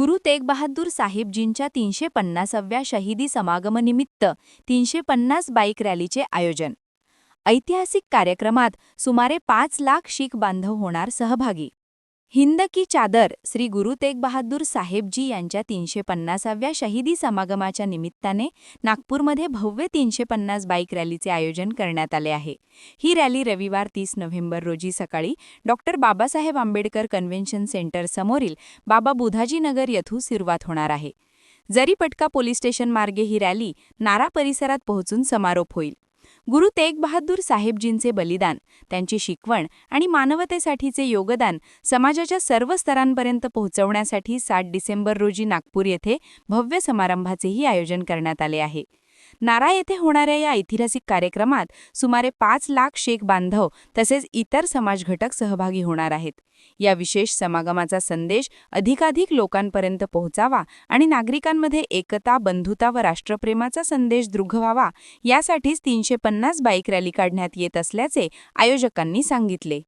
गुरु तेग बहादूर साहिबजींच्या तीनशे पन्नासाव्या शहीदी समागमनिमित्त तीनशे पन्नास बाईक रॅलीचे आयोजन. ऐतिहासिक कार्यक्रमात सुमारे पाच लाख शीख बांधव होणार सहभागी. हिंद की चादर श्री गुरु तेग बहादूर साहेबजी यांच्या तीनशे पन्नासाव्या शहीदी समागमाच्या निमित्ताने नागपूरमध्ये भव्य तीनशे पन्नास बाईक रॅलीचे आयोजन करण्यात आले आहे. ही रॅली रविवार तीस नोव्हेंबर रोजी सकाळी doctor Babasaheb Ambedkar convention centre समोरील बाबा बुधाजीनगर येथून सुरुवात होणार आहे. जरीपटका पोलीस स्टेशन मार्गे ही रॅली नारा परिसरात पोहोचून समारोप होईल. गुरु तेग बहादूर साहेबजींचे बलिदान त्यांची शिकवण आणि मानवतेसाठीचे योगदान समाजाच्या सर्व स्तरांपर्यंत पोहोचवण्यासाठी सात डिसेंबर रोजी नागपूर येथे भव्य समारंभाचेही आयोजन करण्यात आले आहे. नारा येथे होणाऱ्या या ऐतिहासिक कार्यक्रमात सुमारे पाच लाख शेख बांधव तसेच इतर समाजघटक सहभागी होणार आहेत. या विशेष समागमाचा संदेश अधिकाधिक लोकांपर्यंत पोहोचावा आणि नागरिकांमध्ये एकता बंधुता व राष्ट्रप्रेमाचा संदेश दृघ व्हावा यासाठीच तीनशे पन्नास बाईक रॅली काढण्यात येत असल्याचे आयोजकांनी सांगितले.